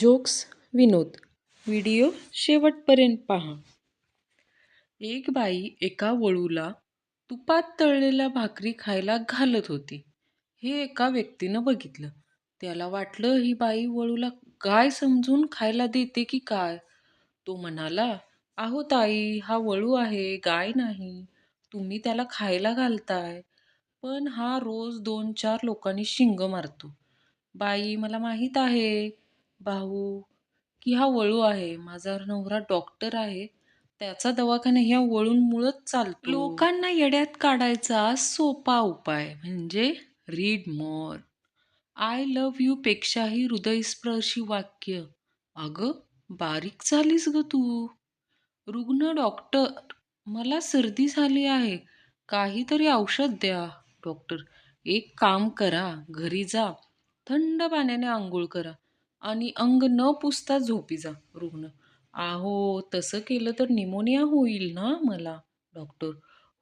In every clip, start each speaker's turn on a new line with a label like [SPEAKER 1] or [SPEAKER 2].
[SPEAKER 1] Jokes विनोद. Video शेवटपर्यंत पहा. एक बाई एका वळूला तुपात तळलेल्या भाकरी खायला घालत होती. हे एका व्यक्तीनं बघितलं. त्याला वाटलं ही बाई वळूला गाय समजून खायला देते की काय? तो म्हणाला अहो ताई हा वळू आहे गाय नाही. तुम्ही त्याला खायला घालताय. पण हा रोज दोन चार लोकांनी शिंग मारतो. बाई मला माहीत आहे भाऊ की हा वळू आहे माझा नवरा डॉक्टर आहे त्याचा दवाखाना ह्या वळूंमुळंच चालतो. लोकांना येड्यात काढायचा सोपा उपाय म्हणजे read more I love you पेक्षाही हृदयस्पर्शी वाक्य. अगं बारीक झालीस ग तू. रुग्ण डॉक्टर मला सर्दी झाली आहे. काहीतरी औषध द्या. डॉक्टर एक काम करा घरी जा. थंड पाण्याने आंघोळ करा. आणि अंग न पुसता झोपी जा रुग्ण. आहो तसं केलं तर निमोनिया होईल ना मला डॉक्टर.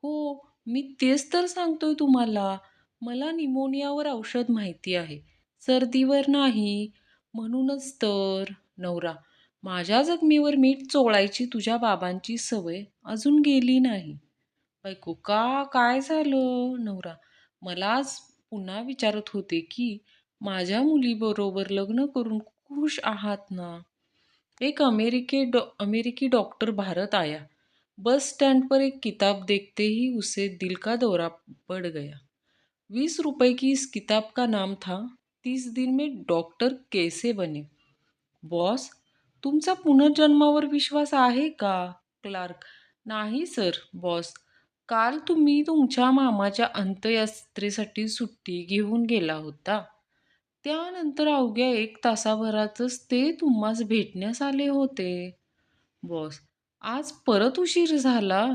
[SPEAKER 1] हो मी तेच तर सांगतोय तुम्हाला. मला निमोनियावर औषध माहिती आहे. सर्दीवर नाही म्हणूनच तर. नवरा माझ्या जखमीवर मीठ चोळायची तुझ्या बाबांची सवय अजून गेली नाही. बायको का काय झालं? नवरा मला आज पुन्हा विचारत होते की माझ्या मुलीबरोबर लग्न करून खुश आहात ना? एक अमेरिके डॉ अमेरिकी डॉक्टर भारत आया. बस स्टैंड पर एक किताब देखते ही उसे दिल का दौरा पड़ गया. बीस रुपए की इस किताब का नाम था तीस दिन में डॉक्टर कैसे बने? बॉस तुमचा पुनर्जन्मावर विश्वास आहे का? क्लार्क नाही सर बॉस. काल तुम्ही तुमच्या मामाच्या अंत्ययात्रेसाठी सुट्टी घेऊन गेला होता. त्यानंतर अवघ्या एक तासाभरातच ते तुम्हास भेटण्यास आले होते. बॉस आज परत उशीर झाला?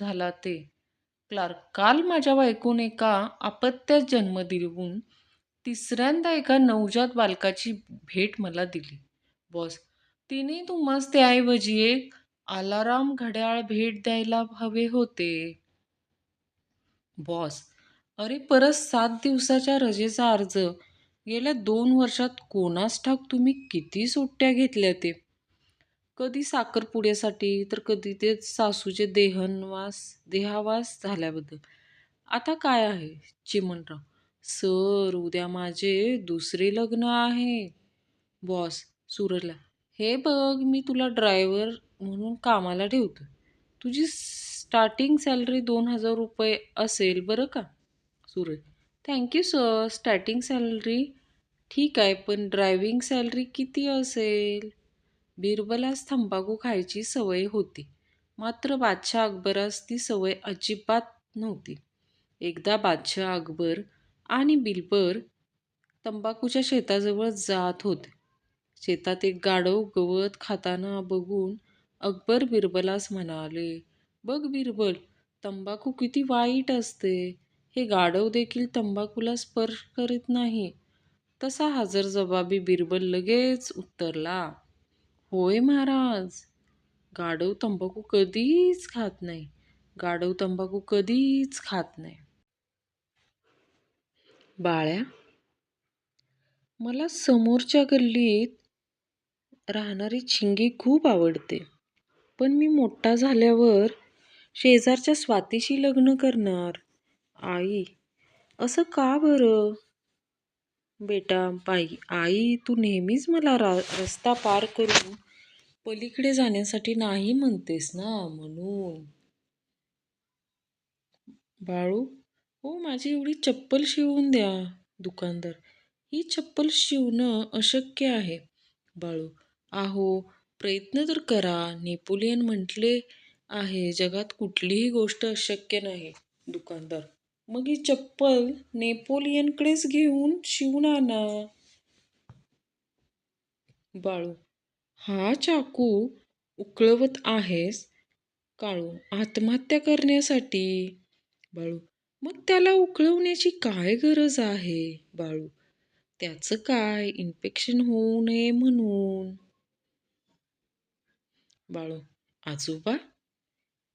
[SPEAKER 1] झाला ते. क्लार्क काल माझ्या बायकोने एका अपत्यास जन्म देऊन तिसऱ्यांदा एका नवजात बालकाची भेट मला दिली. बॉस तिने तुम्हास त्याऐवजी एक अलाराम घड्याळ भेट द्यायला हवे होते. बॉस अरे परत सात दिवसाच्या रजेचा अर्ज गेल्या दोन वर्षात कोणास ठाऊक तुम्ही किती सुट्ट्या घेतल्या ते? कधी साखरपुड्यासाठी तर कधी ते सासूचे देहनवास देहावास झाल्याबद्दल. आता काय आहे चिमणराव? सर उद्या माझे दुसरे लग्न आहे. बॉस सूरजला हे बघ मी तुला ड्रायव्हर म्हणून कामाला ठेवतो तुझी स्टार्टिंग सॅलरी दोन हजार रुपये असेल बरं का? Suraj thank you sir starting salary ठीक आहे पण ड्रायव्हिंग सॅलरी किती असेल? बिरबलास तंबाखू खायची सवय होती. मात्र बादशाह अकबरास ती सवय अजिबात नव्हती. एकदा बादशाह अकबर आणि बिलबर तंबाखूच्या शेताजवळ जात होते. शेतात एक गाढव गवत खाताना बघून अकबर बिरबलास म्हणाले बघ बिरबल तंबाखू किती वाईट असते. हे गाढव देखील तंबाखूला स्पर्श करीत नाही. तसा हजर जबाबी बिरबल लगेच उत्तरला होय महाराज गाढव तंबाखू कधीच खात नाही. गाढव तंबाखू कधीच खात नाही. बाळ्या मला समोरच्या गल्लीत राहणारी चिंगी खूप आवडते पण मी मोठा झाल्यावर शेजारच्या स्वातीशी लग्न करणार. आई असं का बरं? बेटा बाई आई तू नेहमीच मला रा रस्ता पार करून पलीकडे जाण्यासाठी नाही म्हणतेस ना म्हणून? बाळू हो माझी एवढी चप्पल शिवून द्या दुकानदार. ही चप्पल शिवणं अशक्य आहे. बाळू आहो प्रयत्न तर करा. नेपोलियन म्हटले आहे जगात कुठलीही गोष्ट अशक्य नाही दुकानदार. मग ही चप्पल नेपोलियनकडेच घेऊन शिवून आणा बाळू हा चाकू उकळवत आहेस? काळू आत्महत्या करण्यासाठी. बाळू मग त्याला उकळवण्याची काय गरज आहे? बाळू त्याचं काय इन्फेक्शन होऊ नये म्हणून. बाळू आजोबा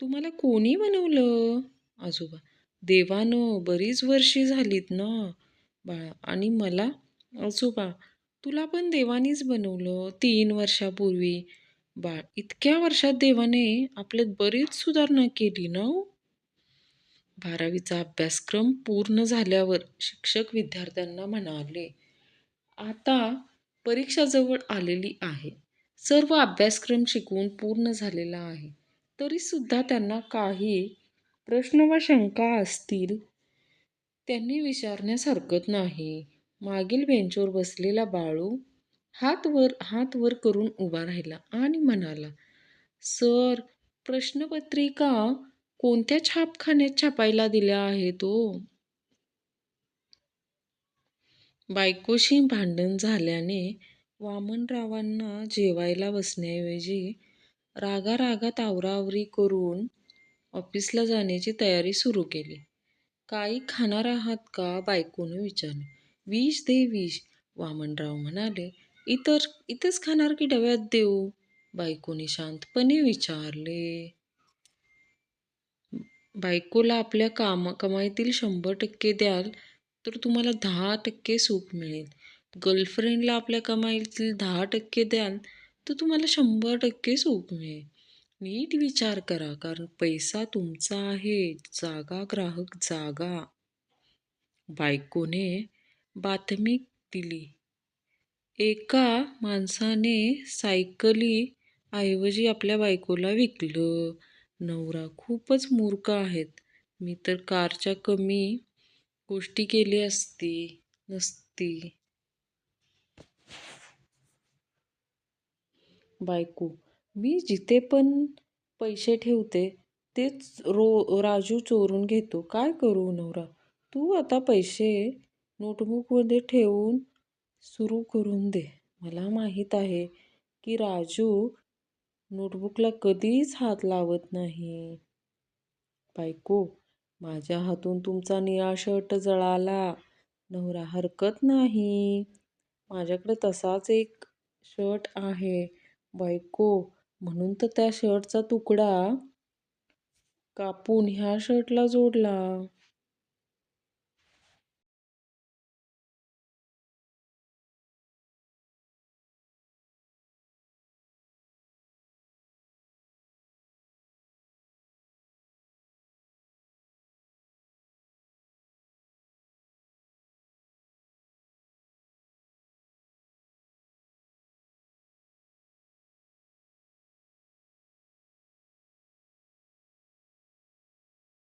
[SPEAKER 1] तुम्हाला कोणी बनवलं? आजोबा देवानं बरीच वर्षी झालीत ना? बाळा आणि मला? आजोबा तुला पण देवानीच बनवलं तीन वर्षापूर्वी? बाळ इतक्या वर्षात देवाने आपल्यात बरीच सुधारणा केली ना हो? बारावीचा अभ्यासक्रम पूर्ण झाल्यावर शिक्षक विद्यार्थ्यांना म्हणाले आता परीक्षा जवळ आलेली आहे. सर्व अभ्यासक्रम शिकवून पूर्ण झालेला आहे. तरी सुद्धा त्यांना काही प्रश्न व शंका असतील त्यांनी विचारण्यास हरकत नाही. मागील बेंचवर बसलेला बाळू हात वर हात वर करून उभा राहिला आणि म्हणाला सर प्रश्नपत्रिका कोणत्या छापखान्यात छापायला दिल्या आहेत ओ बायकोशी भांडण झाल्याने वामनरावांना जेवायला बसण्याऐवजी रागारागात आवराआवरी करून ऑफिसला जाण्याची तयारी सुरू केली. काही खाणार आहात का? बायकोनं विचारले. विष दे विष वामनराव म्हणाले. इतर इथंच खाणार की डब्यात देऊ? बायकोने शांतपणे विचारले. बायकोला आपल्या काम कमाईतील शंभर टक्के द्याल तर तुम्हाला दहा टक्के सूट मिळेल. गर्लफ्रेंडला आपल्या कमाईतील दहा टक्के द्याल तर तुम्हाला शंभर टक्के सूट मिळेल. नीट विचार करा कारण पैसा तुमचा आहे. जागा ग्राहक जागा. बायकोने बातमी दिली. एका माणसाने सायकली ऐवजी आपल्या बायकोला विकलं. नवरा खूपच मूर्ख आहेत. मी तर कारच्या कमी गोष्टी केली असती नसती. बायको मी जिथे पण पैसे ठेवते तेच रो राजू चोरून घेतो. काय करू नवरा? तू आता पैसे नोटबुकमध्ये ठेवून सुरू करून दे. मला माहीत आहे की राजू नोटबुकला कधीच हात लावत नाही. बायको माझ्या हातून तुमचा निळा शर्ट जळाला. नवरा हरकत नाही. माझ्याकडे तसाच एक शर्ट आहे. बायको म्हणून तर त्या शर्टचा तुकडा कापून ह्या शर्टला जोडला.